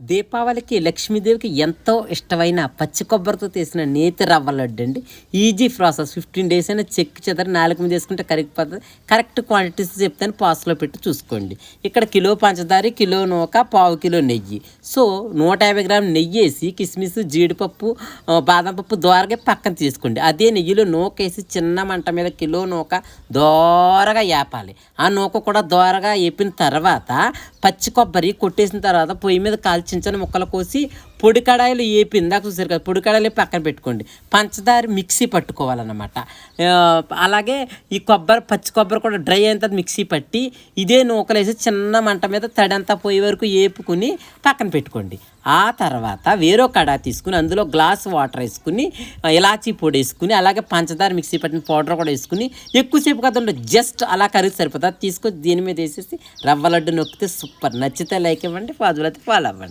దీపావళికి లక్ష్మీదేవికి ఎంతో ఇష్టమైన పచ్చి కొబ్బరితో తీసిన నేతి రవ్వ లడ్డు అండి. Easy process. ఫిఫ్టీన్ డేస్ అయినా చెక్ చెదర నాలుగు మీద వేసుకుంటే కరెక్ట్ కరెక్ట్ క్వాంటిటీస్ చెప్తాను పాస్లో పెట్టి చూసుకోండి. ఇక్కడ కిలో పంచదార కిలో నూక పావు కిలో నెయ్యి. సో నూట యాభై గ్రామ్ నెయ్యి వేసి కిస్మిస్ జీడిపప్పు బాదం పప్పు దోరగా పక్కన తీసుకోండి. అదే నెయ్యిలో నూక వేసి చిన్న మంట మీద కిలో నూక దోరగా వేపాలి ఆ నూక కూడా దోరగా వేపిన తర్వాత పచ్చి కొబ్బరి కొట్టేసిన తర్వాత పొయ్యి మీద కాల్చి చిన్న చిన్న ముక్కలు కోసి పొడి కడాయిలు వేపి ఇందాక చూసారు కదా పొడి కడాయిలు పక్కన పెట్టుకోండి. పంచదార మిక్సీ పట్టుకోవాలన్నమాట. అలాగే ఈ కొబ్బరి పచ్చి కొబ్బరి కూడా డ్రై అయిన తర్వాత మిక్సీ పట్టి ఇదే నూకలేసి చిన్న మంట మీద తడంతా పోయే వరకు వేపుకుని పక్కన పెట్టుకోండి. ఆ తర్వాత వేరో కడా తీసుకుని అందులో గ్లాస్ వాటర్ వేసుకుని ఇలాచీ పొడి వేసుకుని అలాగే పంచదార మిక్సీ పట్టిన పౌడర్ కూడా వేసుకుని ఎక్కువసేపు కదా జస్ట్ అలా కరిగి సరిపోతుంది. తీసుకొని దీని మీద వేసేసి రవ్వ లడ్డు నొక్కితే సూపర్. నచ్చితే లైక్ ఇవ్వండి ఫాజులైతే ఫాలో అవ్వండి.